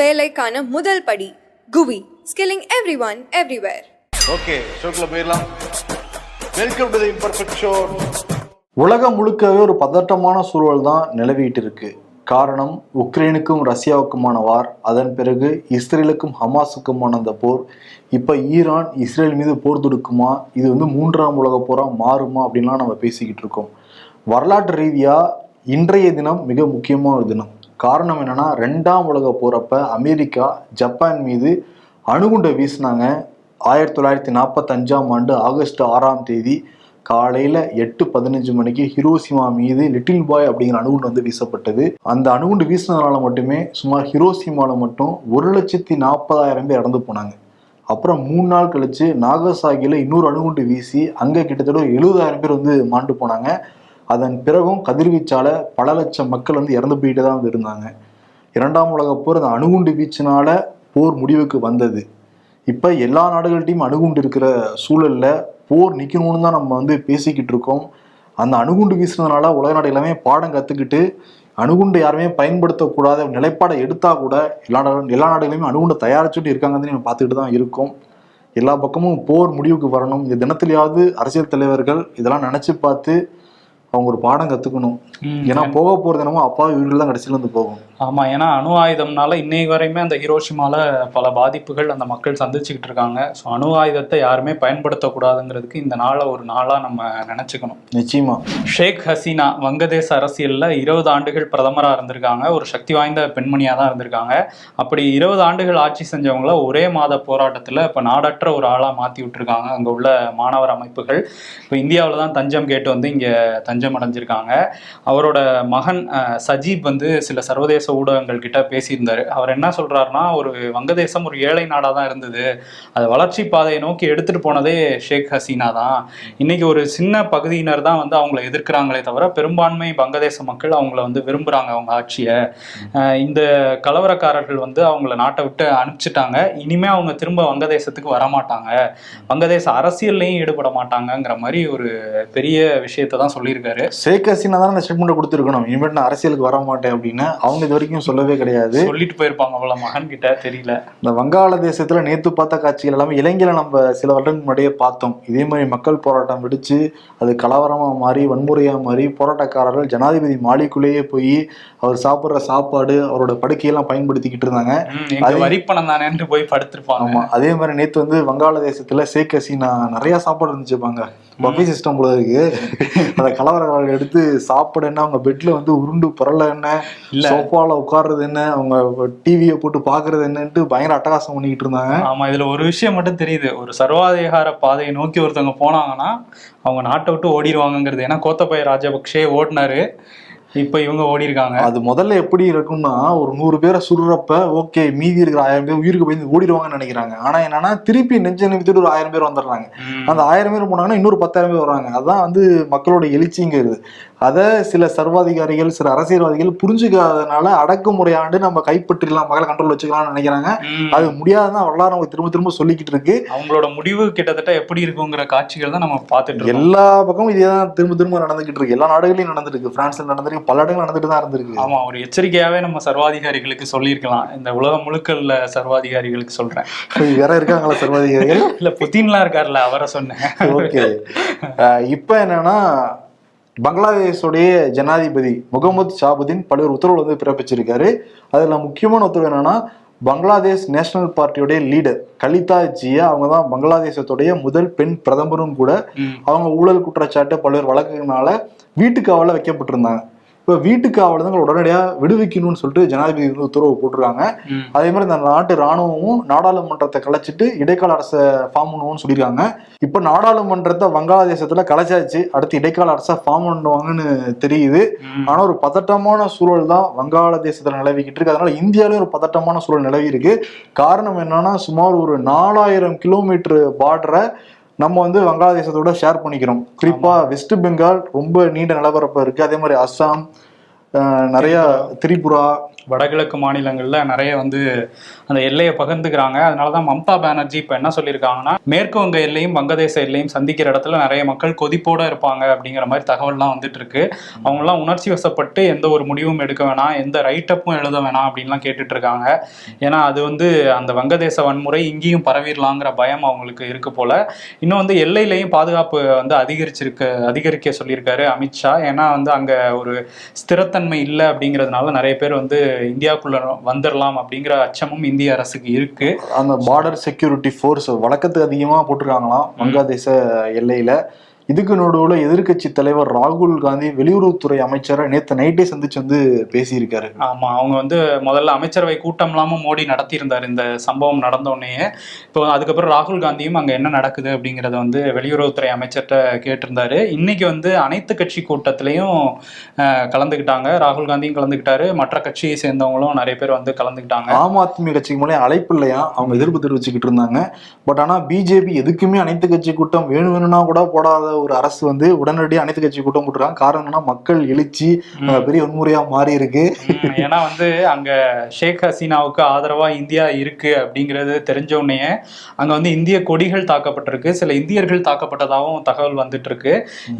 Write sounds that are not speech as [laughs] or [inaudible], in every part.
வேலைக்கான முதல் படி குவி skilling every one everywhere okay ஷோக்கில் போயிடலாம். Welcome to the imperfect show உலகம் முழுக்கவே ஒரு பதட்டமான சூழல் தான் நிலவிட்டு இருக்கு காரணம் உக்ரைனுக்கும் ரஷ்யாவுக்குமான வார். அதன் பிறகு இஸ்ரேலுக்கும் ஹமாஸுக்குமான அந்த போர். இப்போ ஈரான் இஸ்ரேல் மீது போர் தொடுக்குமா? இது வந்து மூன்றாம் உலக போராக மாறுமா அப்படின்லாம் நம்ம பேசிக்கிட்டு இருக்கோம். வரலாற்று ரீதியாக இன்றைய தினம் மிக முக்கியமான ஒரு தினம். காரணம் என்னன்னா ரெண்டாம் உலக போறப்ப அமெரிக்கா ஜப்பான் மீது அணுகுண்டை வீசினாங்க. ஆயிரத்தி தொள்ளாயிரத்தி நாற்பத்தஞ்சாம் ஆண்டு ஆகஸ்ட் ஆறாம் தேதி காலையில எட்டு பதினஞ்சு மணிக்கு ஹிரோசிமா மீது லிட்டில் பாய் அப்படிங்கிற அணுகுண்டு வந்து வீசப்பட்டது. அந்த அணுகுண்டு வீசினதுனால மட்டுமே சுமார் ஹிரோசிமாவில் மட்டும் ஒரு லட்சத்தி நாற்பதாயிரம் பேர் இறந்து போனாங்க. அப்புறம் மூணு நாள் கழிச்சு நாகசாகியில் இன்னொரு அணுகுண்டு வீசி அங்கே கிட்டத்தட்ட ஒரு எழுபதாயிரம் பேர் வந்து மாண்டு போனாங்க. அதன் பிறகும் கதிர்வீச்சால பல லட்சம் மக்கள் வந்து இறந்து போயிட்டு தான் வந்து இருந்தாங்க. இரண்டாம் உலக போர் அந்த அணுகுண்டு வீச்சினால போர் முடிவுக்கு வந்தது. இப்போ எல்லா நாடுகள்கிட்டையும் அணுகுண்டு இருக்கிற சூழலில் போர் நிற்கணும்னு தான் நம்ம வந்து பேசிக்கிட்டு இருக்கோம். அந்த அணுகுண்டு வீசினதுனால உலக நாடு எல்லாமே பாடம் கற்றுக்கிட்டு அணுகுண்டு யாருமே பயன்படுத்தக்கூடாத நிலைப்பாடை எடுத்தால் கூட எல்லா நாடு எல்லா நாடுகளையுமே அணுகுண்டை தயாரிச்சுட்டு இருக்காங்கன்னு நம்ம பார்த்துக்கிட்டு தான் இருக்கோம். எல்லா பக்கமும் போர் முடிவுக்கு வரணும். இந்த தினத்திலேயாவது அரசியல் தலைவர்கள் இதெல்லாம் நினச்சி பார்த்து அவங்க ஒரு பாடம் கத்துக்கணும். ஏன்னா போக போறது என்னமோ அப்பா வீடுல தான் கடைசியில வந்து போகும். ஆமா ஏன்னா அணு ஆயுதம்னால இன்னைக்கு வரையுமே அந்த ஹிரோஷிமால பல பாதிப்புகள் அந்த மக்கள் சந்திச்சுக்கிட்டு இருக்காங்க. ஸோ அணு ஆயுதத்தை யாருமே பயன்படுத்தக்கூடாதுங்கிறதுக்கு இந்த நாளை ஒரு நாளா நம்ம நினைச்சுக்கணும். நிச்சயமா. ஷேக் ஹசீனா வங்கதேச அரசியல்ல இருபது ஆண்டுகள் பிரதமரா இருந்திருக்காங்க. ஒரு சக்தி வாய்ந்த பெண்மணியா தான் இருந்திருக்காங்க. அப்படி இருபது ஆண்டுகள் ஆட்சி செஞ்சவங்கள ஒரே மாத போராட்டத்துல இப்ப நாடற்ற ஒரு ஆளா மாத்தி விட்டுருக்காங்க. அங்க உள்ள மாணவர் அமைப்புகள். இப்போ இந்தியாவில் தான் தஞ்சம் கேட்டு வந்து இங்க தஞ்சம் அடைஞ்சிருக்காங்க அவரோட மகன் சஜீப் வந்து சில சர்வதேச ஊடகங்கள் கிட்ட பேசியிருந்தார். அவர் என்ன சொல்றாருன்னா ஒரு வங்கதேசம் ஒரு ஏழை நாடாக தான் இருந்தது. அது வளர்ச்சி பாதையை நோக்கி எடுத்துட்டு போனதே ஷேக் ஹசீனா தான். இன்னைக்கு ஒரு சின்ன பகுதியினர் தான் வந்து அவங்கள எதிர்க்கிறாங்களே தவிர பெரும்பான்மை வங்கதேச மக்கள் அவங்கள வந்து விரும்புகிறாங்க அவங்க ஆட்சியை. இந்த கலவரக்காரர்கள் வந்து அவங்கள நாட்டை விட்டு அனுப்பிச்சிட்டாங்க. இனிமே அவங்க திரும்ப வங்கதேசத்துக்கு வரமாட்டாங்க. வங்கதேச அரசியல்லையும் ஈடுபட மாட்டாங்கங்கிற மாதிரி ஒரு பெரிய விஷயத்தை தான் சொல்லியிருக்காரு. ஷேக் ஹசீனா தான் அந்த ஸ்டேட்மெண்ட் கொடுத்துருக்கணும். இனிமேட்டு நான் அரசியலுக்கு வர மாட்டேன் அப்படின்னு அவங்க இது வரைக்கும் சொல்லவே கிடையாது. சொல்லிட்டு போயிருப்பாங்க அவ்வளோ மகன் கிட்ட தெரியல. இந்த வங்காளதேசத்துல நேத்து பார்த்த காட்சிகள் எல்லாமே இலங்கையில நம்ம சில வருடங்கள் முன்னாடியே பார்த்தோம். இதே மாதிரி மக்கள் போராட்டம் வெடிச்சு அது கலவரமா மாறி வன்முறையா மாறி போராட்டக்காரர்கள் ஜனாதிபதி மாளிகைக்குள்ளேயே போய் அவர் சாப்பிடுற சாப்பாடு அவரோட படுக்கையெல்லாம் பயன்படுத்திக்கிட்டு இருந்தாங்க. எங்க வரிப்பணம் தானேன்ட்டு போய் படுத்திருப்பாங்க. ஆமா. அதே மாதிரி நேத்து வந்து வங்காளதேசத்துல ஷேக் ஹசீனா நிறைய சாப்பாடு இருந்துச்சுப்பாங்க பஃபே சிஸ்டம் போல இருக்கு. அந்த கலவரக்காரர்கள் எடுத்து சாப்பிட என்ன அவங்க பெட்ல வந்து உருண்டு புரள என்ன இல்ல. சோஃபால உட்கார்றது என்ன அவங்க டிவியை போட்டு பாக்குறது என்னன்ட்டு பயங்கர அட்டகாசம் பண்ணிக்கிட்டு இருந்தாங்க. ஆமா இதுல ஒரு விஷயம் மட்டும் தெரியுது. ஒரு சர்வாதிகார பாதையை நோக்கி ஒருத்தவங்க போனாங்கன்னா அவங்க நாட்டை விட்டு ஓடிடுவாங்கங்கிறது. ஏன்னா கோத்தபய ராஜபக்ஷே ஓடினாரு இப்ப இவங்க ஓடி இருக்காங்க. அது முதல்ல எப்படி இருக்கும்னா ஒரு நூறு பேரை சுடுறப்ப ஓகே மீதி இருக்கிற ஆயிரம் பேர் உயிருக்கு பயந்து ஓடிடுவாங்கன்னு நினைக்கிறாங்க. ஆனா என்னன்னா திருப்பி நெஞ்ச நிமித்திட்டு ஒரு ஆயிரம் பேர் வந்துடுறாங்க. அந்த ஆயிரம் பேர் போனாங்கன்னா இன்னொரு பத்தாயிரம் பேர் வராங்க அதான் வந்து மக்களோட எழுச்சிங்கிறது. அதை சில சர்வாதிகாரிகள் சில அரசியல்வாதிகள் புரிஞ்சுக்காதனால அடக்குமுறையாண்டு நம்ம கைப்பற்றிடலாம் மக்களை கண்ட்ரோல் வச்சுக்கலாம்னு நினைக்கிறாங்க. அது முடியாதுதான் வரலாறு அவங்க திரும்ப திரும்ப சொல்லிக்கிட்டு இருக்கு. அவங்களோட முடிவு கிட்டத்தட்ட எப்படி இருக்குங்கிற காட்சிகள் தான் நம்ம பார்த்துட்டு எல்லா பக்கமும் இதே தான் திரும்ப திரும்ப நடந்துகிட்டு இருக்கு. எல்லா நாடுகளையும் நடந்துட்டு இருக்கு. பிரான்ஸ்ல நடந்திருக்கு பல இடங்கள் நடந்துட்டு தான் இருந்திருக்கு. ஆமா ஒரு எச்சரிக்கையாவே நம்ம சர்வாதிகாரிகளுக்கு சொல்லியிருக்கலாம். இந்த உலகம் முழுக்க உள்ள சர்வாதிகாரிகளுக்கு சொல்றேன். [laughs] வேற இருக்காங்களா சர்வாதிகாரிகள்? [laughs] இல்ல புதின்லாம் இருக்காருல்ல அவரை சொன்னேன். ஓகே. இப்போ என்னன்னா பங்களாதேஷோடைய ஜனாதிபதி முகமது ஷாபுதீன் பல்வேறு உத்தரவுகள் வந்து பிறப்பிச்சிருக்காரு. அதுல முக்கியமான உத்தரவு என்னன்னா பங்களாதேஷ் நேஷனல் பார்ட்டியோடைய லீடர் கலிதா ஜியா அவங்க தான் பங்களாதேசத்துடைய முதல் பெண் பிரதமரும் கூட. அவங்க ஊழல் குற்றச்சாட்டு பல்வேறு வழக்குகளால வீட்டுக்காவல வைக்கப்பட்டிருந்தாங்க. இப்போ வீட்டுக்காவல தான் உடனடியாக விடுவிக்கணும்னு சொல்லிட்டு ஜனாதிபதி வந்து உத்தரவு போட்டிருக்காங்க. அதே மாதிரி இந்த நாட்டு ராணுவமும் நாடாளுமன்றத்தை கலைச்சிட்டு இடைக்கால அரசை ஃபார்ம் பண்ணுவோம்னு சொல்லியிருக்காங்க. இப்போ நாடாளுமன்றத்தை வங்காளதேசத்துல கலைச்சாச்சு அடுத்து இடைக்கால அரசை ஃபார்ம் பண்ணுவாங்கன்னு தெரியுது. ம். ஆனா ஒரு பதட்டமான சூழல் தான் வங்காளதேசத்துல நிலவிக்கிட்டு இருக்கு. அதனால இந்தியாவிலும் ஒரு பதட்டமான சூழல் நிலவி இருக்கு. காரணம் என்னன்னா சுமார் ஒரு நாலாயிரம் கிலோமீட்டர் பார்டரை நம்ம வந்து வங்காளதேசத்தோட ஷேர் பண்ணிக்கிறோம். குறிப்பா வெஸ்ட் பெங்கால் ரொம்ப நீண்ட நிலப்பரப்பு இருக்கு. அதே மாதிரி அஸ்ஸாம் நிறைய திரிபுரா வடகிழக்கு மாநிலங்களில் நிறைய வந்து அந்த எல்லையை பகிர்ந்துக்கிறாங்க. அதனால தான் மம்தா பானர்ஜி இப்போ என்ன சொல்லியிருக்காங்கன்னா மேற்கு வங்க எல்லையும் வங்கதேச எல்லையும் சந்திக்கிற இடத்துல நிறைய மக்கள் கொதிப்போட இருப்பாங்க அப்படிங்கிற மாதிரி தகவல்லாம் வந்துட்டு இருக்கு. அவங்கெல்லாம் உணர்ச்சி வசப்பட்டு எந்த ஒரு முடிவும் எடுக்க வேணாம் எந்த ரைட்டப்பும் எழுத வேணாம் அப்படின்லாம் கேட்டுட்டு இருக்காங்க. ஏன்னா அது வந்து அந்த வங்கதேச வன்முறை இங்கேயும் பரவிடலாங்கிற பயம் அவங்களுக்கு இருக்கு போல. இன்னும் வந்து எல்லையிலையும் பாதுகாப்பு வந்து அதிகரிச்சிருக்கு அதிகரிக்க சொல்லியிருக்காரு அமித்ஷா. ஏன்னா வந்து அங்கே ஒரு ஸ்திரத்தன்மை இல்லை அப்படிங்கிறதுனால நிறைய பேர் வந்து இந்தியாவுக்குள்ள வந்துடலாம் அப்படிங்கிற அச்சமும் இந்திய அரசுக்கு இருக்கு. அந்த பார்டர் செக்யூரிட்டி ஃபோர்ஸ் வழக்கத்துக்கு அதிகமாக போட்டிருக்காங்களாம் வங்காதேச எல்லையில. இதுக்கு நடுவில் எதிர்க்கட்சி தலைவர் ராகுல் காந்தி வெளியுறவுத்துறை அமைச்சரை நேற்று நைட்டே சந்திச்சு வந்து பேசியிருக்காரு. ஆமா அவங்க வந்து முதல்ல அமைச்சரவை கூட்டம் இல்லாம மோடி நடத்தியிருந்தார். இந்த சம்பவம் நடந்த உடனேயே இப்போ அதுக்கப்புறம் ராகுல் காந்தியும் அங்க என்ன நடக்குது அப்படிங்கறத வந்து வெளியுறவுத்துறை அமைச்சர்கிட்ட கேட்டிருந்தாரு. இன்னைக்கு வந்து அனைத்து கட்சி கூட்டத்திலையும் கலந்துக்கிட்டாங்க ராகுல் காந்தியும் கலந்துக்கிட்டாரு மற்ற கட்சியை சேர்ந்தவங்களும் நிறைய பேர் வந்து கலந்துக்கிட்டாங்க ஆம் ஆத்மி கட்சிக்கு மூலம் அழைப்பு இல்லையா? அவங்க எதிர்ப்பு தெரிவிச்சுக்கிட்டு இருந்தாங்க. பட் ஆனா பிஜேபி எதுக்குமே அனைத்து கட்சி கூட்டம் வேணும் வேணும்னா கூட போடாத ஒரு அரசு வந்து உடனடியாக அனைத்து கட்சி கூட்டம் போட்டுருக்காங்க. காரணம் என்னன்னா மக்கள் எழுச்சி பெரிய வன்முறையா மாறி இருக்கு. ஏன்னா வந்து அங்க ஷேக் ஹசீனாவுக்கு ஆதரவா இந்தியா இருக்கு அப்படிங்கிறது தெரிஞ்ச உடனே அங்க வந்து இந்திய கொடிகள் தாக்கப்பட்டிருக்கு. சில இந்தியர்கள் தாக்கப்பட்டதாகவும் தகவல் வந்துட்டு இருக்கு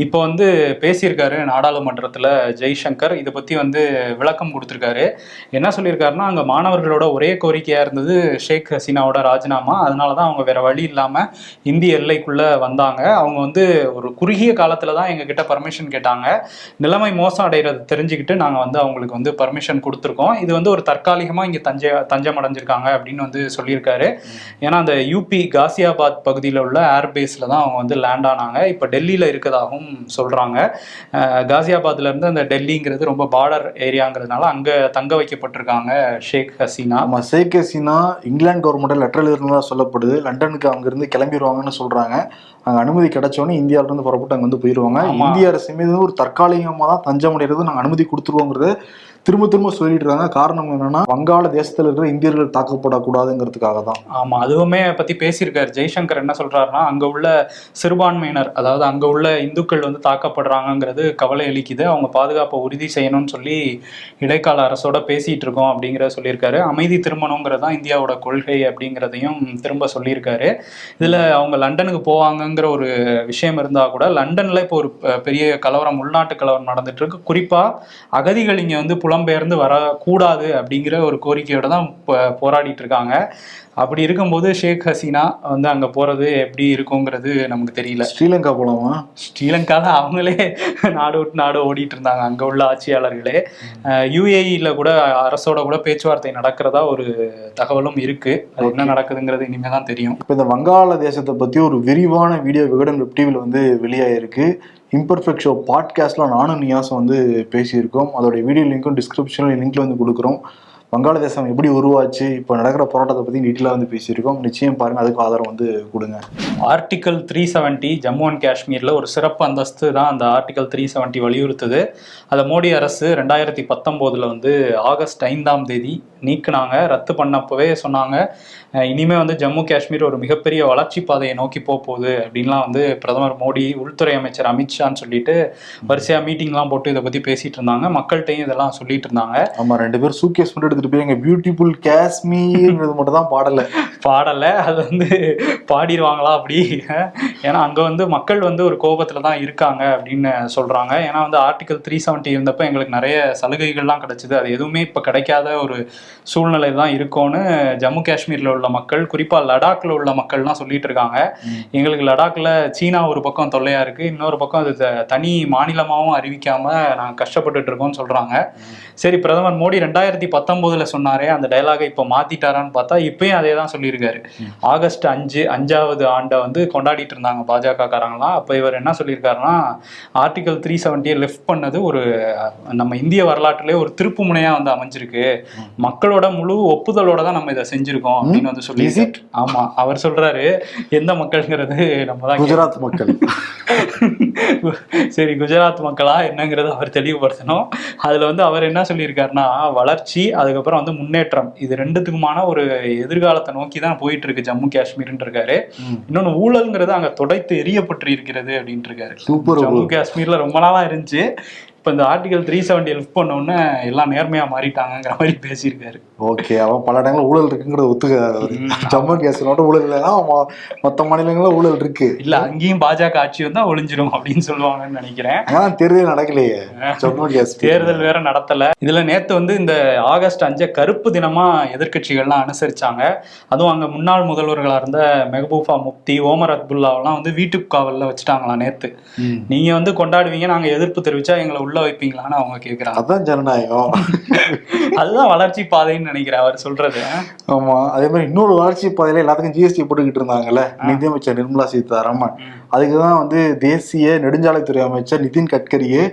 இப்போ வந்து பேசியிருக்காரு நாடாளுமன்றத்துல ஜெய்சங்கர். இதை பத்தி வந்து விளக்கம் கொடுத்திருக்காரு. என்ன சொல்லியிருக்காருன்னா அங்க மாணவர்களோட ஒரே கோரிக்கையா இருந்தது ஷேக் ஹசீனாவோட ராஜினாமா. அதனாலதான் அவங்க வேற வழி இல்லாம இந்திய எல்லைக்குள்ள வந்தாங்க. அவங்க வந்து ஒரு குறுகிய காலத்தில் தான் எங்ககிட்ட பர்மிஷன் கேட்டாங்க. நிலைமை மோசம் அடைகிறது தெரிஞ்சுக்கிட்டு நாங்கள் வந்து அவங்களுக்கு வந்து பர்மிஷன் கொடுத்துருக்கோம். இது வந்து ஒரு தற்காலிகமாக இங்கே தஞ்சை தஞ்சம் அடைஞ்சிருக்காங்க அப்படின்னு வந்து சொல்லியிருக்காரு. ஏன்னா அந்த யூபி காசியாபாத் பகுதியில் உள்ள ஏர்பேஸில் தான் அவங்க வந்து லேண்ட் ஆனாங்க. இப்போ டெல்லியில் இருக்கதாகவும் சொல்கிறாங்க காசியாபாத்லேருந்து அந்த டெல்லிங்கிறது ரொம்ப பார்டர் ஏரியாங்கிறதுனால அங்கே தங்க வைக்கப்பட்டிருக்காங்க ஷேக் ஹசீனா. ஆமாம் Sheikh Hasina England government letter எழுதுனதாக சொல்லப்படுது. லண்டனுக்கு அங்கேருந்து கிளம்பிடுவாங்கன்னு சொல்கிறாங்க அங்க அனுமதி கிடைச்சோன்னே இந்தியாவில இருந்து புறப்பட்டு அங்க வந்து போயிருவாங்க ஆமா. இந்திய அரசு மீது ஒரு தற்காலிகமா தான் தஞ்சம் அடைகிறது நாங்க அனுமதி கொடுத்துருவோங்கிறது திரும்ப திரும்ப சொல்லிட்டு இருக்காங்க காரணம் என்னன்னா வங்காள தேசத்துல இருக்கிற இந்தியர்கள் தாக்கப்படக்கூடாதுங்கிறதுக்காக தான் ஆமா அதுவுமே பத்தி பேசியிருக்காரு. ஜெய்சங்கர் என்ன சொல்றாருன்னா அங்க உள்ள சிறுபான்மையினர் அதாவது அங்க உள்ள இந்துக்கள் வந்து தாக்கப்படுறாங்கங்கிறது கவலை அளிக்குது. அவங்க பாதுகாப்பை உறுதி செய்யணும்னு சொல்லி இடைக்கால அரசோட பேசிட்டு இருக்கோம் அப்படிங்கிறத சொல்லியிருக்காரு. அமைதி திருமணங்கிறது தான் இந்தியாவோட கொள்கை அப்படிங்கிறதையும் திரும்ப சொல்லியிருக்காரு. இதுல அவங்க லண்டனுக்கு போவாங்கங்கிற ஒரு விஷயம் இருந்தா கூட லண்டன்ல இப்போ ஒரு பெரிய கலவரம் உள்நாட்டு கலவரம் நடந்துட்டு இருக்கு குறிப்பா அகதிகள் இங்க வந்து புலம்பெயர்ந்து வரக்கூடாது அப்படிங்கிற ஒரு கோரிக்கையோட தான் போராடிட்டு இருக்காங்க. அப்படி இருக்கும்போது ஷேக் ஹசீனா வந்து அங்க போறது எப்படி இருக்குங்கிறது நமக்கு தெரியல. ஸ்ரீலங்கா போலாமா? ஸ்ரீலங்கால அவங்களே நாடு விட்டு நாடு ஓடிட்டு இருந்தாங்க. அங்க உள்ள ஆட்சியாளர்களே. யுஏஇல கூட அரசோட கூட பேச்சுவார்த்தை நடக்கிறதா ஒரு தகவலும் இருக்கு. அது என்ன நடக்குதுங்கிறது இனிமே தான் தெரியும். இப்போ இந்த வங்காள தேசத்தை பத்தி ஒரு விரிவான வீடியோ விகடன் வெப் டிவியில் வந்து வெளியாயிருக்கு. இம்பர்ஃபெக்ட் ஷோ பாட்காஸ்ட்ல நானும் நியாசம் வந்து பேசியிருக்கோம். அதோட வீடியோ லிங்க்கும் டிஸ்கிரிப்ஷனில் லிங்க்ல வந்து கொடுக்குறோம். வங்காளதேசம் எப்படி உருவாச்சு இப்போ நடக்கிற போராட்டத்தை பற்றி டீட்டெயிலாக வந்து பேசியிருக்கோம். நிச்சயம் பாருங்க அதுக்கு ஆதரவு வந்து கொடுங்க. Article three seventy Jammu and காஷ்மீரில் ஒரு சிறப்பு அந்தஸ்து தான் அந்த ஆர்டிகல் த்ரீ செவன்ட்டி வலியுறுத்துது. அதை மோடி அரசு ரெண்டாயிரத்தி பத்தொம்போதில் வந்து ஆகஸ்ட் ஐந்தாம் தேதி நீக்குனாங்க. ரத்து பண்ணப்பவே சொன்னாங்க. அஹ் இனிமே வந்து ஜம்மு காஷ்மீர் ஒரு மிகப்பெரிய வளர்ச்சி பாதையை நோக்கி போக போகுது அப்படின்லாம் வந்து பிரதமர் மோடி உள்துறை அமைச்சர் அமித்ஷான்னு சொல்லிட்டு வரிசையாக மீட்டிங்லாம் போட்டு இதை பற்றி பேசிட்டு இருந்தாங்க. மக்கள்கிட்டையும் இதெல்லாம் சொல்லிட்டு இருந்தாங்க. ஆமா ரெண்டு பேரும் சூக்கேஸ் மட்டும் எடுத்துட்டு போய் எங்க பியூட்டிஃபுல் காஷ்மீர்ன்றது மட்டும் தான் பாடல. பாடலை அது வந்து பாடிடுவாங்களா அப்படி? ஏன்னா அங்கே வந்து மக்கள் வந்து ஒரு கோபத்தில் தான் இருக்காங்க அப்படின்னு சொல்கிறாங்க ஏன்னா வந்து ஆர்டிகல் த்ரீ செவன்ட்டி இருந்தப்போ எங்களுக்கு நிறைய சலுகைகள்லாம் கிடைச்சிது. அது எதுவுமே இப்போ கிடைக்காத ஒரு சூழ்நிலை தான் இருக்கும்னு ஜம்மு காஷ்மீரில் உள்ள மக்கள் குறிப்பாக லடாக்ல உள்ள மக்கள்லாம் சொல்லிட்டு இருக்காங்க. எங்களுக்கு லடாக்ல சீனா ஒரு பக்கம் தொல்லையாக இருக்குது இன்னொரு பக்கம் அது தனி மாநிலமாகவும் அறிவிக்காமல் நாங்கள் கஷ்டப்பட்டுட்டு இருக்கோம்னு சொல்கிறாங்க சரி பிரதமர் மோடி ரெண்டாயிரத்தி பத்தொம்போதுல சொன்னாரே அந்த டயலாகை இப்போ மாத்திட்டாரான்னு பார்த்தா இப்பயும் அதே தான் சொல்லியிருக்காரு ஆகஸ்ட் அஞ்சு அஞ்சாவது ஆண்டை வந்து கொண்டாடிட்டு இருந்தாங்க. பாஜக காரங்களாம் அப்போ இவர் என்ன சொல்லியிருக்காருன்னா ஆர்டிகல் த்ரீ செவன்ட்டியை லெஃப்ட் பண்ணது ஒரு நம்ம இந்திய வரலாற்றிலே ஒரு திருப்பு முனையா வந்து அமைஞ்சிருக்கு. மக்களோட முழு ஒப்புதலோட தான் நம்ம இதை செஞ்சிருக்கோம் அப்படின்னு வந்து சொல்லி Is it? ஆமா அவர் சொல்றாரு எந்த மக்கள்ங்கிறது நம்ம தான் குஜராத் மக்கள். சரி குஜராத் மக்களா என்னங்கிறத அவர் தெளிவுபடுத்தணும். அதுல வந்து அவர் என்ன சொல்லியிருக்காருன்னா வளர்ச்சி அதுக்கப்புறம் வந்து முன்னேற்றம். இது ரெண்டுத்துக்குமான ஒரு எதிர்காலத்தை நோக்கி தான் போயிட்டு இருக்கு ஜம்மு காஷ்மீர்னு இருக்காரு இன்னொன்னு ஊழல்ங்கிறது அங்க துடைத்து எரியப்பட்டு இருக்கிறது அப்படின்ட்டு இருக்காரு சூப்பர் ஜம்மு காஷ்மீர்ல ரொம்ப நாளா இருந்துச்சு. இப்போ இந்த ஆர்டிகல் த்ரீ செவன்டி லிஃப்ட் பண்ண உடனே எல்லாம் நேர்மையா மாறிட்டாங்கங்கிற மாதிரி பேசியிருக்காரு. ஓகே அவன் பல இடங்களில் ஊழல் இருக்குங்கிறத ஒத்துக்கிறாரு அவரு. ஜம்மு காஷ்மீரோட ஊழல் இல்லைன்னா ம- மத்த மாநிலங்களில் ஊழல் இருக்கு. இல்ல அங்கேயும் பாஜக ஆட்சி வந்தா ஒளிஞ்சிரும் அப்படின்னு சொல்லுவாங்கன்னு நினைக்கிறேன். தேர்தல் நடக்கலையே ஜம்மு காஷ்மீர் தேர்தல் வேற நடத்தல. இதுல நேத்து வந்து இந்த ஆகஸ்ட் அஞ்ச கருப்பு தினமா எதிர்க்கட்சிகள்லாம் அனுசரிச்சாங்க. அதுவும் அங்க முன்னாள் முதல்வர்களா இருந்த மெஹபூபா முப்தி ஓமர் அப்துல்லாவெல்லாம் வந்து வீட்டுக்கு காவல்ல வச்சுட்டாங்களாம் நேத்து. நீங்க வந்து கொண்டாடுவீங்க நாங்க எதிர்ப்பு தெரிவிச்சா எங்களை உள்ள வைப்பீங்களான்னு அவங்க கேக்குறாங்க. அதான் ஜனநாயகம். அதுதான் வளர்ச்சி பாதைன்னு நினைக்கிறேன் அவர் சொல்றது. ஆமா அதே மாதிரி இன்னொரு வளர்ச்சி பாதையில எல்லாத்துக்கும் ஜிஎஸ்டி போட்டுக்கிட்டு இருந்தாங்கல்ல நிதியமைச்சர் நிர்மலா சீதாராமன். அதுக்கு தான் வந்து தேசிய நெடுஞ்சாலைத்துறை அமைச்சர் நிதின் கட்கரியே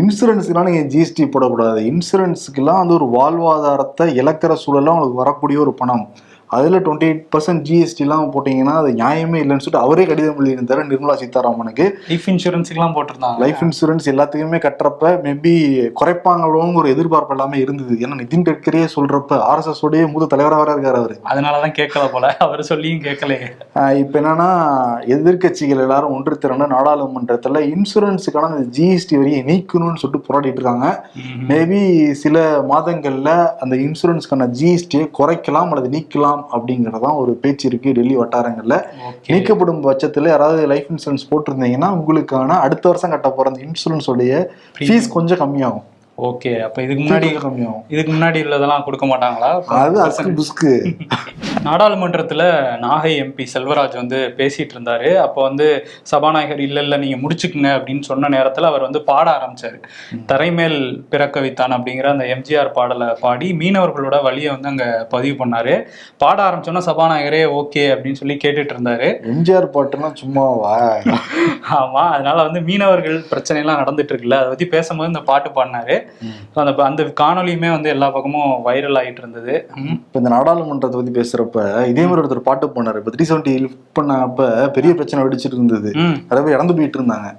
இன்சூரன்ஸுக்குலாம் நீங்கள் ஜிஎஸ்டி போடக்கூடாது. இன்சூரன்ஸுக்கெல்லாம் வந்து ஒரு வாழ்வாதாரத்தை இழக்கிற சூழலாம் உங்களுக்கு வரக்கூடிய ஒரு பணம். அதில் டுவெண்ட்டி எயிட் பர்சன்ட் ஜிஎஸ்டிலாம் போட்டிங்கன்னா அது நியாயமே இல்லைன்னு சொல்லிட்டு அவரே கடிதம் எழுதியிருந்தாரு நிர்மலா சீதாராமனுக்கு. லைஃப் இன்சூரன்ஸுக்குலாம் போட்டிருந்தாங்க. லைஃப் இன்சூரன்ஸ் எல்லாத்துக்குமே கட்டுறப்ப மேபி குறைப்பாங்களோங்கிற ஒரு எதிர்பார்ப்பு எல்லாமே இருந்தது. ஏன்னா நிதின் கட்கரியே சொல்றப்ப ஆர்எஸ்எஸ் உடைய மூத்த தலைவராக வேற இருக்காரு அவரு. அதனாலதான் கேட்கல போல. அவர் சொல்லியும் கேட்கலையே. ஆஹ் இப்ப என்னன்னா எதிர்க்கட்சிகள் எல்லாரும் ஒன்று திரண்டு நாடாளுமன்றத்துல இன்சூரன்ஸுக்கான அந்த ஜிஎஸ்டி வரியை நீக்கணும்னு சொல்லிட்டு போராடிட்டு இருக்காங்க. மேபி சில மாதங்கள்ல அந்த இன்சூரன்ஸ்க்கான ஜிஎஸ்டியை குறைக்கலாம் அல்லது நீக்கலாம் அப்படிங்கறதான் ஒரு பேச்சு இருக்கு டெல்லி வட்டாரங்கள்ல. நீக்கப்படும் பட்சத்துல யாராவது லைஃப் இன்சூரன்ஸ் போட்டிருந்தீங்கன்னா உங்களுக்கான அடுத்த வருஷம் கட்ட போற அந்த இன்சூரன்ஸ் உடைய ஃபீஸ் கொஞ்சம் கம்மியாகும். ஓகே அப்ப இதுக்கு முன்னாடி கம்மியாகும். இதுக்கு முன்னாடி உள்ளதெல்லாம் கொடுக்க மாட்டாங்களா? அது [laughs] நாடாளுமன்றத்துல நாகை எம்பி செல்வராஜ் வந்து பேசிட்டு இருந்தாரு. அப்போ வந்து சபாநாயகர் இல்ல இல்ல நீங்க முடிச்சுக்குங்க அப்படின்னு சொன்ன நேரத்துல அவர் வந்து பாட ஆரம்பிச்சாரு. தரைமேல் பிறக்க வைத்தான் அப்படிங்கிற அந்த எம்ஜிஆர் பாடலை பாடி மீனவர்களோட வழியை வந்து அங்க பதிவு பண்ணாரு. பாட ஆரம்பிச்சோன்னா சபாநாயகரே ஓகே அப்படின்னு சொல்லி கேட்டுட்டு இருந்தாரு. எம்ஜிஆர் பாட்டுன்னா சும்மாவா? [laughs] ஆமா அதனால வந்து மீனவர்கள் பிரச்சனை எல்லாம் நடந்துட்டு இருக்குல்ல அதை பத்தி பேசும்போது இந்த பாட்டு பாடினாரு. அந்த அந்த காணொலியுமே வந்து எல்லா பக்கமும் வைரல் ஆயிட்டு இருந்தது. இப்ப இந்த நாடாளுமன்றத்தை பத்தி பேசுறப்ப இதே மாதிரி ஒருத்தர் பாட்டு பண்ணாரு இப்ப த்ரீ செவன்டி லிஃப்ட் பண்ணப்ப பெரிய பிரச்சனை வெடிச்சிட்டு இருந்தது. நிறைய பேர் இறந்து போயிட்டு இருந்தாங்க.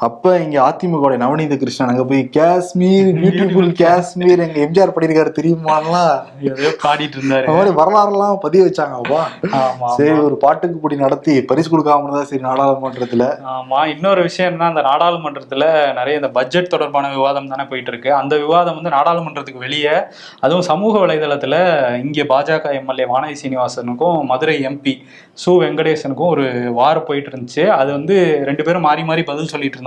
அப்ப இங்க அதிமுக நவநீத கிருஷ்ணன் அங்க போய் காஷ்மீர் [laughs] பியூட்டிஃபுல் காஷ்மீர் எங்க எம்ஜிஆர் பண்ணிருக்காரு தெரியுமாலாம் எதையோ பாடிட்டு இருந்தாரு. மாதிரி வரலாறுலாம் பதிய வச்சாங்கப்பா ஆமா சரி ஒரு பாட்டுக்கு இப்படி நடத்தி பரிசு கொடுக்காம இருந்தா சரி நாடாளுமன்றத்துல. ஆமா இன்னொரு விஷயம் என்ன அந்த நாடாளுமன்றத்துல நிறைய இந்த பட்ஜெட் தொடர்பான விவாதம் தானே போயிட்டு இருக்கு அந்த விவாதம் வந்து நாடாளுமன்றத்துக்கு வெளியே அதுவும் சமூக வலைதளத்துல இங்க பாஜக எம்எல்ஏ வானதி சீனிவாசனுக்கும் மதுரை எம்பி சு வெங்கடேசனுக்கும் ஒரு வார் போயிட்டு இருந்துச்சு. அது வந்து ரெண்டு பேரும் மாறி மாறி பதில் சொல்லிட்டு இருந்தாங்க.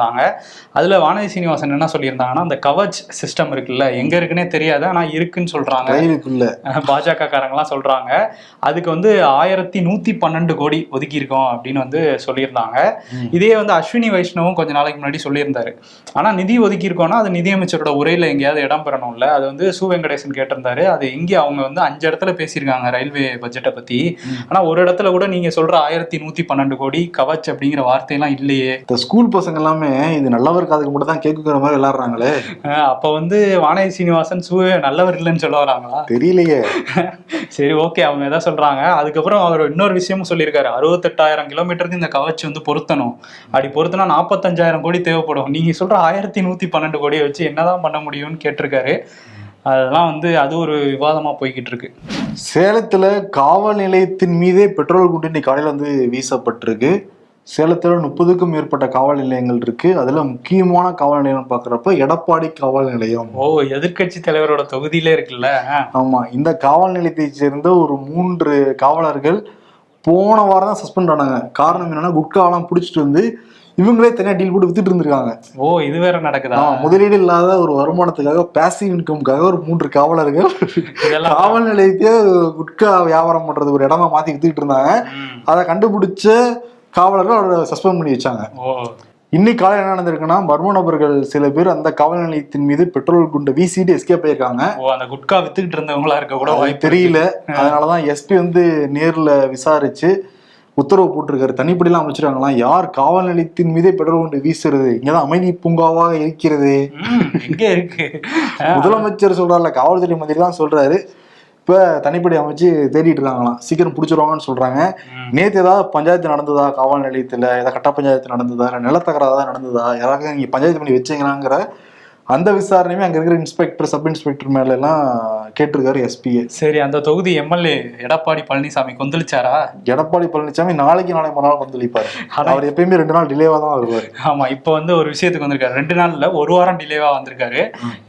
அதுல வானதி சீனிவாசன் என்ன சொல்லியிருந்தாங்கன்னா அந்த கவச் சிஸ்டம் இருக்குல்ல எங்க இருக்குன்னே தெரியாது ஆனா இருக்குன்னு ரயிலுக்குள்ள [laughs] பாஜக காரங்களாம் சொல்றாங்க. அதுக்கு வந்து ஆயிரத்தி நூத்தி பன்னெண்டு கோடி ஒதுக்கி இருக்கோம் அப்படின்னு வந்து சொல்லியிருந்தாங்க. இதே வந்து அஸ்வினி வைஷ்ணவும் கொஞ்ச நாளைக்கு முன்னாடி சொல்லியிருந்தாரு. ஆனா நிதி ஒதுக்கி இருக்கோம்னா அது நிதியமைச்சரோட உரையில எங்கேயாவது இடம் பெறணும்ல. அது வந்து சு. வெங்கடேசன் கேட்டிருந்தாரு. அது எங்கே அவங்க வந்து அஞ்சு இடத்துல பேசியிருக்காங்க ரயில்வே பட்ஜெட்டை பத்தி. ஆனா ஒரு இடத்துல கூட நீங்க சொல்ற ஆயிரத்தி நூத்தி பன்னெண்டு கோடி கவச் அப்படிங்கிற வார்த்தையெல்லாம் இல்லையே. இந்த ஸ்கூல் பசங்க எல்லாமே இது நல்லவர் காதுக்கு மட்டும் தான் கேட்குற மாதிரி விளையாடுறாங்களே. அஹ் அப்ப வந்து வானதி சீனிவாசன் சு நல்லவர் இல்லைன்னு சொல்ல வராங்களா தெரியலையே. [laughs] சரி ஓகே அவங்க எதாவது சொல்றாங்க. அதுக்கப்புறம் அவர் இன்னொரு விஷயமும் சொல்லியிருக்காரு. அறுபத்தெட்டாயிரம் கிலோமீட்டருக்கு இந்த கவச் வந்து பொருத்தணும். அப்படி பொருத்தினா நாற்பத்தஞ்சாயிரம் கோடி தேவைப்படும். நீங்க சொல்ற ஆயிரத்தி நூத்தி பன்னெண்டு கோடியை வச்சு என்னதான் பண்ண முடியும்னு கேட்டிருக்காரு. அதெல்லாம் வந்து அது ஒரு விவாதமா போய்கிட்டு இருக்கு சேலத்துல காவல் நிலையத்தின் மீதே பெட்ரோல் குண்டு இன்னைக்கு காலையில வந்து வீசப்பட்டிருக்கு. சேலத்துல முப்பதுக்கும் மேற்பட்ட காவல் நிலையங்கள் இருக்கு. அதுல முக்கியமான காவல் நிலையம் பாக்குறப்ப எடப்பாடி காவல் நிலையம். ஓ எதிர்க்கட்சி தலைவரோட தொகுதியிலே இருக்குல்ல. ஆமா இந்த காவல் நிலையத்தை சேர்ந்த ஒரு மூன்று காவலர்கள் போன வாரம் தான் சஸ்பெண்ட் ஆனாங்க. காரணம் என்னன்னா குட்காவெல்லாம் பிடிச்சிட்டு வந்து இவங்களே தனியா டீல் போட்டு வித்துட்டு இருந்திருக்காங்க. ஓ இது வேற நடக்குதா? முதலீடு இல்லாத ஒரு வருமானத்துக்காக பேசிவ் இன்கம்காக ஒரு மூன்று காவலர்கள் காவல் நிலையத்தையே குட்கா வியாபாரம் பண்றது ஒரு இடமா மாத்தி வித்துக்கிட்டு இருந்தாங்க. அதை கண்டுபிடிச்ச காவலர்கள் அவரை சஸ்பெண்ட் பண்ணி வச்சாங்க. இன்னைக்கு காலையில் என்ன நடந்திருக்குன்னா மர்ம நபர்கள் சில பேர் அந்த காவல் நிலையத்தின் மீது பெட்ரோல் குண்டு வீசிட்டு எஸ்கேப் ஆயிருக்காங்க. அந்த குட்கா வித்துக்கிட்டு இருந்தவங்களா இருக்க கூட தெரியல. அதனாலதான் எஸ்பி வந்து நேர்ல விசாரிச்சு உத்தரவு போட்டிருக்காரு. தனிப்படிலாம் அமைச்சிருக்காங்களாம் யார் காவல் நிலையத்தின் மீதே பெட்ரோல் குண்டு வீசுறது? இங்கதான் அமைதி பூங்காவாக இருக்கிறது. எங்க இருக்கு. [laughs] முதலமைச்சர் சொல்றாருல காவல்துறை மந்திரி தான் சொல்றாரு. இப்ப தனிப்படை அமைச்சு தேடிட்டு இருக்காங்களாம். சீக்கிரம் பிடிச்சிருவாங்கன்னு சொல்றாங்க. நேத்து ஏதாவது பஞ்சாயத்து நடந்ததா? காவல் நிலையத்துல ஏதாவது கட்ட பஞ்சாயத்து நடந்ததா? இல்ல நிலத்தகராறு ஏதாவது நடந்ததா? யாராவது நீங்க பஞ்சாயத்து பண்ணி வச்சீங்களாங்கிற அந்த விசாரணையுமே அங்க இருக்கிற இன்ஸ்பெக்டர் சப் இன்ஸ்பெக்டர் மேல எல்லாம் கேட்டிருக்காரு எஸ்பிஏ சரி அந்த தொகுதி எம்எல்ஏ எடப்பாடி பழனிசாமி கொந்தளிச்சாரா? எடப்பாடி பழனிசாமி நாளைக்கு நாளை மறுநாள் கொந்தளிப்பாரு. அவர் எப்பயுமே ரெண்டு நாள் டிலேவா தான் வருவார். ஆமா இப்போ வந்து ஒரு விஷயத்துக்கு வந்திருக்காரு. ரெண்டு நாள்ல ஒரு வாரம் டிலேவா வந்திருக்காரு.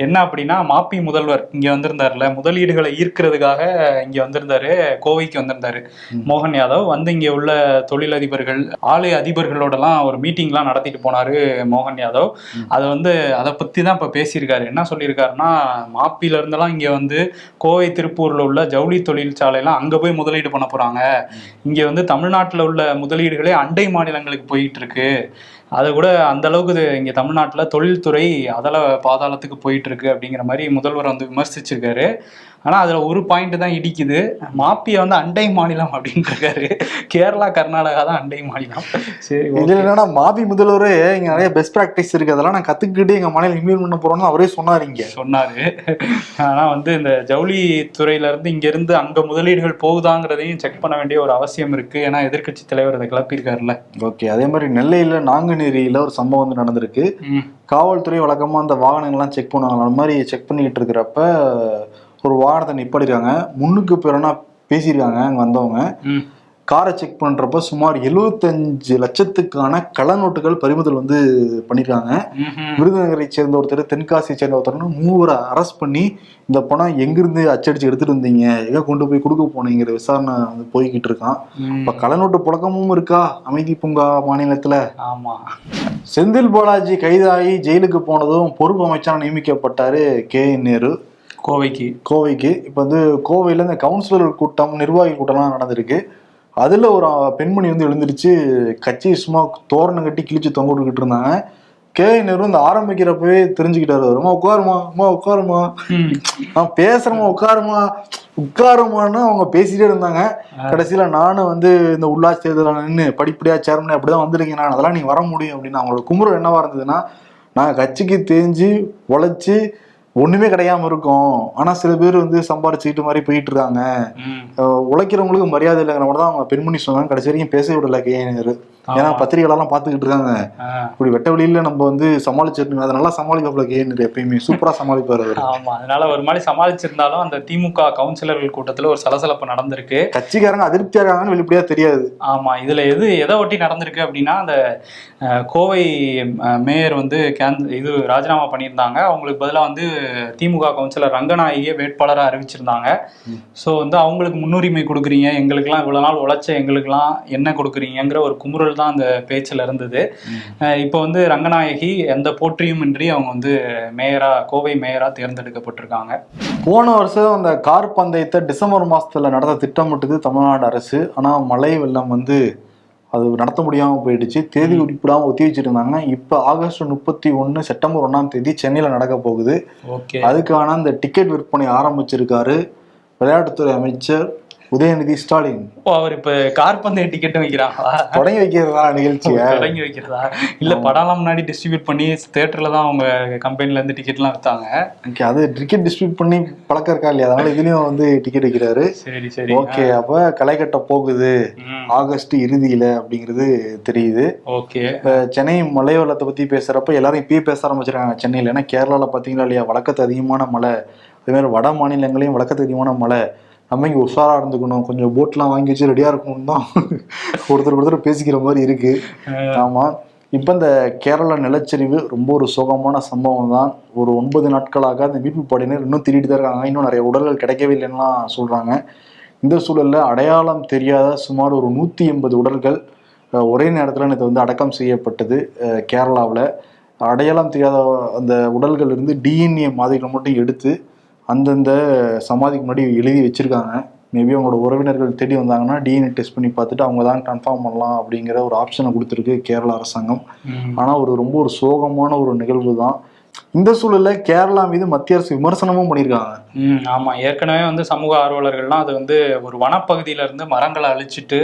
என்ன அப்படின்னா மாப்பி முதல்வர் இங்க வந்திருந்தாருல முதலீடுகளை ஈர்க்கிறதுக்காக இங்க வந்திருந்தாரு கோவைக்கு வந்திருந்தாரு. மோகன் யாதவ் வந்து இங்க உள்ள தொழிலதிபர்கள் ஆலய அதிபர்களோடலாம் ஒரு மீட்டிங்லாம் நடத்திட்டு போனாரு மோகன் யாதவ். அதை வந்து அதை பத்தி தான் இப்ப பேசியிருக்காரு. என்ன சொல்லியிருக்காருன்னா மாப்பில இருந்தெல்லாம் இங்க வந்து கோவை திருப்பூர்ல உள்ள ஜவுளி தொழிற்சாலையெல்லாம் அங்க போய் முதலீடு பண்ண போறாங்க. இங்க வந்து தமிழ்நாட்டுல உள்ள முதலீடுகளே அண்டை மாநிலங்களுக்கு போயிட்டு இருக்கு. அதை கூட அந்த அளவுக்கு இது இங்க தமிழ்நாட்டுல தொழில்துறை அதல பாதாளத்துக்கு போயிட்டு இருக்கு அப்படிங்கிற மாதிரி முதல்வர் வந்து விமர்சிச்சிருக்காரு. ஆனா அதுல ஒரு பாயிண்ட் தான் இடிக்குது. மாப்பிய வந்து அண்டை மாநிலம் அப்படின்னு இருக்காரு கேரளா கர்நாடகா தான் அண்டை மாநிலம். சரி. இதுல என்னன்னா மாபி முதல்வரே இங்க நிறைய பெஸ்ட் பிராக்டிஸ் இருக்கு. அதெல்லாம் நான் கத்துக்கிட்டு எங்க மாநிலம் இம்ப்ளிமெண்ட் பண்ண போறோம்னு அவரே சொன்னாரு இங்க. சொன்னாரு. ஆனா வந்து இந்த ஜவுளி துறையில இருந்து இங்க இருந்து அங்க முதலீடுகள் போகுதாங்கிறதையும் செக் பண்ண வேண்டிய ஒரு அவசியம் இருக்கு. ஏன்னா எதிர்க்கட்சி தலைவர் அதை கிளப்பியிருக்காருல்ல. ஓகே அதே மாதிரி நெல்லையில நாங்குநேரியில ஒரு சம்பவம் வந்து நடந்திருக்கு. காவல்துறை வழக்கமா அந்த வாகனங்கள்லாம் செக் பண்ணுவாங்க அந்த மாதிரி செக் பண்ணிக்கிட்டு இருக்கிறப்ப ஒரு வாகனத்தை நிப்பாட்டிருக்காங்க முன்னுக்கு பிறனா பேசியிருக்காங்க அங்க வந்தவங்க. காரை செக் பண்றப்ப சுமார் 75 லட்சத்துக்கான கள்ள நோட்டுகள் பறிமுதல் வந்து பண்ணிருக்காங்க. விருதுநகரை சேர்ந்த ஒருத்தர் தென்காசியை சேர்ந்த ஒருத்தர்னு மூவரை அரெஸ்ட் பண்ணி இந்த பணம் எங்கிருந்து அச்சடிச்சு எடுத்துட்டு வந்தீங்க? எங்க கொண்டு போய் கொடுக்க போனீங்கிற விசாரணை வந்து போய்கிட்டு இருக்கான். இப்ப கள்ளநோட்டு புழக்கமும் இருக்கா? அமைதி பூங்கா மாநிலத்துல? ஆமா. செந்தில் பாலாஜி கைதாகி ஜெயிலுக்கு போனதும் பொறுப்பு அமைச்சரா நியமிக்கப்பட்டாரு கே. என். நேரு. கோவைக்கு. கோவைக்கு. இப்போ வந்து கோவையில் இந்த கவுன்சிலர் கூட்டம் நிர்வாகி கூட்டம்லாம் நடந்திருக்கு. அதில் ஒரு பெண்மணி வந்து எழுந்திருச்சு கட்சி சும்மா தோரணம் கட்டி கிழிச்சு தொங்க விட்டுக்கிட்டு இருந்தாங்க. கே நேரு இந்த ஆரம்பிக்கிறப்பவே தெரிஞ்சுக்கிட்டாரு. அம்மா உட்காருமா அம்மா உட்காருமா. நான் பேசுறேம்மா உட்காருமா உட்காருமான்னு அவங்க பேசிட்டே இருந்தாங்க. கடைசியில நானும் வந்து இந்த உள்ளாட்சி தேர்தலில் நின்று படிப்படியா சேர்மனே அப்படிதான் வந்திருக்கேன் நான். அதெல்லாம் நீ வர முடியும் அப்படின்னு அவங்களோட குமுறல் என்னவா இருந்ததுன்னா நான் கட்சிக்கு தேஞ்சு உழைச்சு ஒண்ணுமே கிடையாம இருக்கோம். ஆனா சில பேர் வந்து சம்பாரிச்சுக்கிட்டு மாதிரி போயிட்டு இருக்காங்க உழைக்கிறவங்களுக்கு மரியாதை இல்லைங்கிற மாதிரி தான் அவங்க பெண்மணி சொன்னாங்க. கடைசி வரைக்கும் பேச விடல கே ஏன்னா ஆமா. பத்திரிகைகளெல்லாம் பார்த்துக்கிட்டு இருக்காங்க. இப்படி வெட்ட வெளியில நம்ம வந்து சமாளிச்சிருக்கோம் அதை நல்லா சமாளிப்பாப்புல கே எப்பயுமே. சூப்பரா சமாளிப்பாரு அவர். ஆமா. அதனால ஒரு மாதிரி சமாளிச்சிருந்தாலும் அந்த திமுக கவுன்சிலர்கள் கூட்டத்துல ஒரு சலசலப்பு நடந்திருக்கு. கட்சிக்காரங்க அதிருப்தியா இருக்காங்கன்னு வெளிப்படையா தெரியாது. ஆமா. இதுல எது எதை ஒட்டி நடந்திருக்கு அப்படின்னா அந்த கோவை மேயர் வந்து கேன் இது ராஜினாமா பண்ணியிருந்தாங்க. அவங்களுக்கு பதிலாக வந்து திமுக கவுன்சிலர் ரங்கநாயகியை வேட்பாளராக அறிவிச்சிருந்தாங்க. ஸோ வந்து அவங்களுக்கு முன்னுரிமை கொடுக்குறீங்க. எங்களுக்கெல்லாம் இவ்வளோ நாள் உழைச்ச எங்களுக்கெல்லாம் என்ன கொடுக்குறீங்கிற ஒரு குமுறல் தான் அந்த பேச்சில் இருந்தது. இப்போ வந்து ரங்கநாயகி எந்த போற்றியும் இன்றி அவங்க வந்து மேயரா கோவை மேயரா தேர்ந்தெடுக்கப்பட்டிருக்காங்க. போன வருஷம் அந்த கார் பந்தயத்தை டிசம்பர் மாசத்துல நடத்த திட்டமிட்டது தமிழ்நாடு அரசு. ஆனா மழை வெள்ளம் வந்து அது நடத்த முடியாம போயிடுச்சு. தேதி குறிப்பிடாம ஒத்தி வச்சிருந்தாங்க. இப்ப ஆகஸ்ட் முப்பத்தி ஒன்னு செப்டம்பர் ஒண்ணாம் தேதி சென்னையில நடக்க போகுது. ஓகே. அதுக்கான அந்த டிக்கெட் விற்பனை ஆரம்பிச்சிருக்காரு. விளையாட்டுத்துறை அமைச்சர் உதயநிதி ஸ்டாலின். ஓ அவர் இப்போ கார் பந்தய டிக்கெட்டும் வைக்கிறாங்களா? தொடங்கி வைக்கிறதா நிகழ்ச்சிய? தொடங்கி வைக்கிறதா? இல்ல படம்லாம் முன்னாடி டிஸ்ட்ரிபியூட் பண்ணி தியேட்டர்ல தான் அவங்க கம்பெனில இருந்து டிக்கெட்லாம் வித்தாங்க Okay, அது டிக்கெட் டிஸ்ட்ரிபியூட் பண்ணி பழக்கம் இருக்கா இல்லையா? அதனால இதுலயும் வந்து டிக்கெட் வைக்கிறாரு. சரி சரி. ஓகே அப்ப களை கட்ட போகுது. ஆகஸ்ட் இறுதியில அப்படிங்கிறது தெரியுது. ஓகே. சென்னை மழை வெள்ளத்தை பத்தி பேசுறப்ப எல்லாரும் இப்பயே பேச ஆரம்பிச்சிருக்காங்க. சென்னையில ஏன்னா கேரளால பாத்தீங்களா இல்லையா வழக்கத்து அதிகமான மழை. அதே மாதிரி வட மாநிலங்களையும் வழக்கத்து அதிகமான மழை. நம்ம இங்க உஷாரா இருந்துக்கணும். கொஞ்சம் போட்லாம் வாங்கி வச்சு ரெடியா இருக்கணும் தான் ஒருத்தர் ஒருத்தர் பேசிக்கிற மாதிரி இருக்கு. ஆமா. இப்ப இந்த கேரளா நிலச்சரிவு ரொம்ப ஒரு சோகமான சம்பவம் தான். ஒரு ஒன்பது நாட்களாக அந்த மீட்பு படையினர் இன்னும் திருடிட்டு தான் இருக்காங்க. இன்னும் நிறைய உடல்கள் கிடைக்கவே இல்லைன்னுலாம் சொல்றாங்க. இந்த சூழல்ல அடையாளம் தெரியாத சுமார் ஒரு நூத்தி எண்பது உடல்கள் ஒரே நேரத்தில் நேற்று வந்து அடக்கம் செய்யப்பட்டது கேரளாவில். அடையாளம் தெரியாத அந்த உடல்கள் இருந்து டிஎன்ஏ மாதிரிகளை மட்டும் எடுத்து அந்தந்த சமாதிக்கு முன்னாடி எழுதி வச்சிருக்காங்க. மேபி அவங்களோட உறவினர்கள் தேடி வந்தாங்கன்னா டிஎன்ஏ டெஸ்ட் பண்ணி பார்த்துட்டு அவங்க தான் கன்ஃபார்ம் பண்ணலாம் அப்படிங்கிற ஒரு ஆப்ஷனை கொடுத்துருக்கு கேரளா அரசாங்கம். ஆனால் ஒரு ரொம்ப ஒரு சோகமான ஒரு நிகழ்வு தான். இந்த சூழல்ல கேரளா மீது மத்திய அரசு விமர்சனமும் பண்ணியிருக்காங்க. ம் ஆமாம் ஏற்கனவே வந்து சமூக ஆர்வலர்கள்லாம் அது வந்து ஒரு வனப்பகுதியில இருந்து மரங்களை அழிச்சிட்டு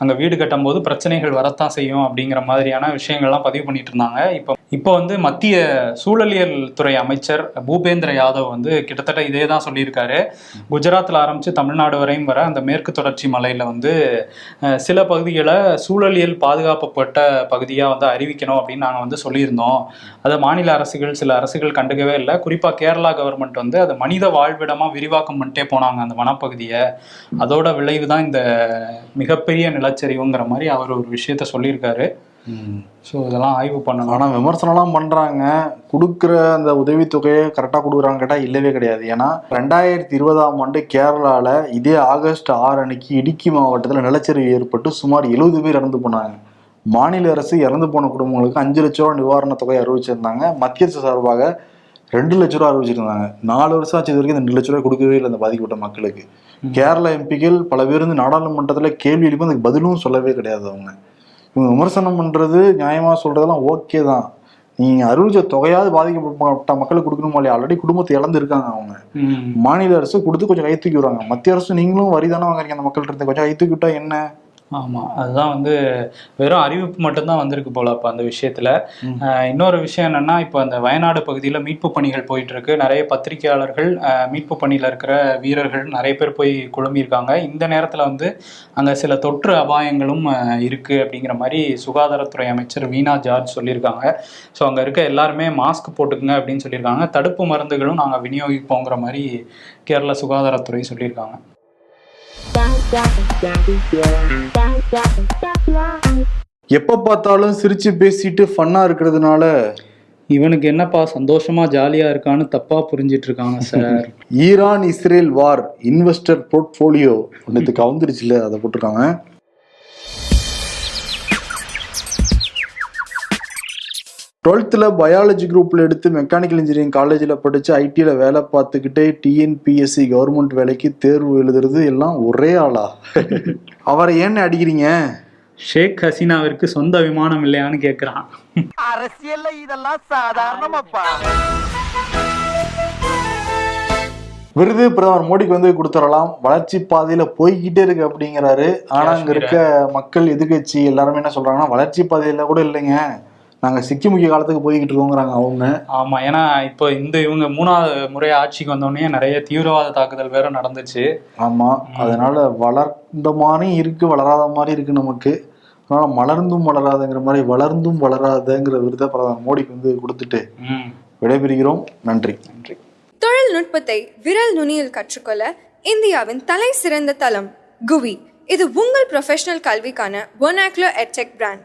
அங்கே வீடு கட்டும்போது பிரச்சனைகள் வரத்தான் செய்யும் அப்படிங்கிற மாதிரியான விஷயங்கள்லாம் பதிவு பண்ணிட்டு இருந்தாங்க. இப்போ இப்போ வந்து மத்திய சூழலியல் துறை அமைச்சர் பூபேந்திர யாதவ் வந்து கிட்டத்தட்ட இதே தான் சொல்லியிருக்காரு. குஜராத்தில் ஆரம்பித்து தமிழ்நாடு வரையும் வர அந்த மேற்கு தொடர்ச்சி மலையில் வந்து சில பகுதிகளை சூழலியல் பாதுகாப்பப்பட்ட பகுதியாக வந்து அறிவிக்கணும் அப்படின்னு நாங்கள் வந்து சொல்லியிருந்தோம். அதை மாநில அரசுகள் சில அரசுகள் கண்டுக்கவே இல்லை. குறிப்பாக கேரளா கவர்மெண்ட் வந்து அதை மனித வாழ்விடமாக விரிவாக்கம் பண்ணிட்டே போனாங்க அந்த வனப்பகுதியை. அதோட விளைவு தான் இந்த மிகப்பெரிய நிலச்சரிவுங்கிற மாதிரி அவர் ஒரு விஷயத்த சொல்லியிருக்காரு. ஸோ இதெல்லாம் ஆய்வு பண்ணணும். ஆனா விமர்சனம்லாம் பண்றாங்க. கொடுக்குற அந்த உதவித்தொகையை கரெக்டா கொடுக்குறாங்க கேட்டா இல்லவே கிடையாது. ஏன்னா ரெண்டாயிரத்தி இருபதாம் ஆண்டு கேரளால இதே ஆகஸ்ட் ஆறு அன்னைக்கு இடுக்கி மாவட்டத்துல நிலச்சரிவு ஏற்பட்டு சுமார் எழுபது பேர் இறந்து போனாங்க. மாநில அரசு இறந்து போன குடும்பங்களுக்கு அஞ்சு லட்ச ரூபா நிவாரணத் தொகை அறிவிச்சிருந்தாங்க. மத்திய அரசு சார்பாக ரெண்டு லட்ச ரூபா அறிவிச்சிருந்தாங்க நாலு வருஷம் ஆச்சு இது வரைக்கும் இந்த ரெண்டு லட்ச ரூபாய் கொடுக்கவே இல்லை அந்த பாதிக்கப்பட்ட மக்களுக்கு. கேரளா எம்பிக்கள் பல பேர் வந்து நாடாளுமன்றத்துல கேள்வி எழுப்பி அதுக்கு பதிலும் சொல்லவே கிடையாது அவங்க. இவங்க விமர்சனம் பண்றது நியாயமா சொல்றதெல்லாம் ஓகே தான். நீங்க அறிவிச்ச தொகையாவது பாதிக்கப்பட்ட மக்களுக்கு கொடுக்கணுமா இல்லையா? ஆல்ரெடி குடும்பத்தை இழந்து இருக்காங்க அவங்க. மாநில அரசு கொடுத்து கொஞ்சம் கை தூக்கி விடுறாங்க. மத்திய அரசு நீங்களும் வரி தானே வாங்குறீங்க அந்த மக்கள்கிட்ட இருந்து. கொஞ்சம் கை தூக்கி விட்டா என்ன? ஆமா அதுதான் வந்து வெறும் அறிவிப்பு மட்டும்தான் வந்திருக்கு போல அப்ப அந்த விஷயத்துல. இன்னொரு விஷயம் என்னன்னா இப்போ அந்த வயநாடு பகுதியில மீட்பு பணிகள் போயிட்டு இருக்கு நிறைய பத்திரிகையாளர்கள் மீட்பு பணியில இருக்கிற வீரர்கள் நிறைய பேர் போய் குழம்பியிருக்காங்க இந்த நேரத்துல வந்து அங்க சில தொற்று அபாயங்களும் அஹ், இருக்கு அப்படிங்கிற மாதிரி சுகாதாரத்துறை அமைச்சர் வீணா ஜார்ஜ் சொல்லியிருக்காங்க. ஸோ அங்க இருக்க எல்லாருமே மாஸ்க் போட்டுக்குங்க அப்படின்னு சொல்லியிருக்காங்க. தடுப்பு மருந்துகளும் நாங்க விநியோகிப்போங்கிற மாதிரி கேரள சுகாதாரத்துறை சொல்லியிருக்காங்க. எப்ப பார்த்தாலும் சிரிச்சு பேசிட்டு ஃபன்னா இருக்கிறதுனால? இவனுக்கு என்னப்பா சந்தோஷமா ஜாலியா இருக்கான்னு தப்பா புரிஞ்சிட்டு இருக்காங்க sir Iran Israel war investor portfolio. ஒன்றுக்கு கவுந்துருச்சுல அதை போட்டிருக்காங்க. டுவெல்த்தில் பயாலஜி குரூப்பில் எடுத்து மெக்கானிக்கல் இன்ஜினியரிங் காலேஜில் படித்து ஐடியில் வேலை பார்த்துக்கிட்டே டிஎன்பிஎஸ்சி கவர்மெண்ட் வேலைக்கு தேர்வு எழுதுறது எல்லாம் ஒரே ஆளா? அவரை ஏன்னு அடிக்கிறீங்க? ஷேக் ஹசீனாவிற்கு சொந்த விமானம் இல்லையான்னு கேட்குறான் அரசியல்ல இதெல்லாம் சாதாரணமாப்பா. விருது பிரதமர் மோடிக்கு வந்து கொடுத்துடலாம். வளர்ச்சி பாதையில போய்கிட்டே இருக்கு அப்படிங்கிறாரு. ஆனா அங்க இருக்க மக்கள் எதிர்கட்சி எல்லாருமே என்ன சொல்றாங்கன்னா வளர்ச்சி பாதையில கூட இல்லைங்க. நாங்க சிக்கி முக்கிய காலத்துக்கு போய்கிட்டு இருக்கோங்கிறாங்க அவங்க. ஆமா ஏன்னா இப்போ இந்த இவங்க மூணாவது முறை ஆட்சிக்கு வந்தோடனே நிறைய தீவிரவாத தாக்குதல் வேற நடந்துச்சு. ஆமா அதனால வளர்ந்த மாதிரி இருக்கு வளராத மாதிரி இருக்கு நமக்கு. அதனால மலர்ந்தும் வளராதுங்கிற மாதிரி வளர்ந்தும் வளராதங்கிற விருதை பிரதமர் மோடிக்கு வந்து கொடுத்துட்டு ம். விடைபெறுகிறோம். நன்றி. நன்றி. தொழில்நுட்பத்தை விரல் நுனியில் கற்றுக்கொள்ள இந்தியாவின் தலை சிறந்த தளம் குவி. இது உங்கள் ப்ரொஃபஷனல் கல்விக்கான ஒனாக்லோ எட்செக் brand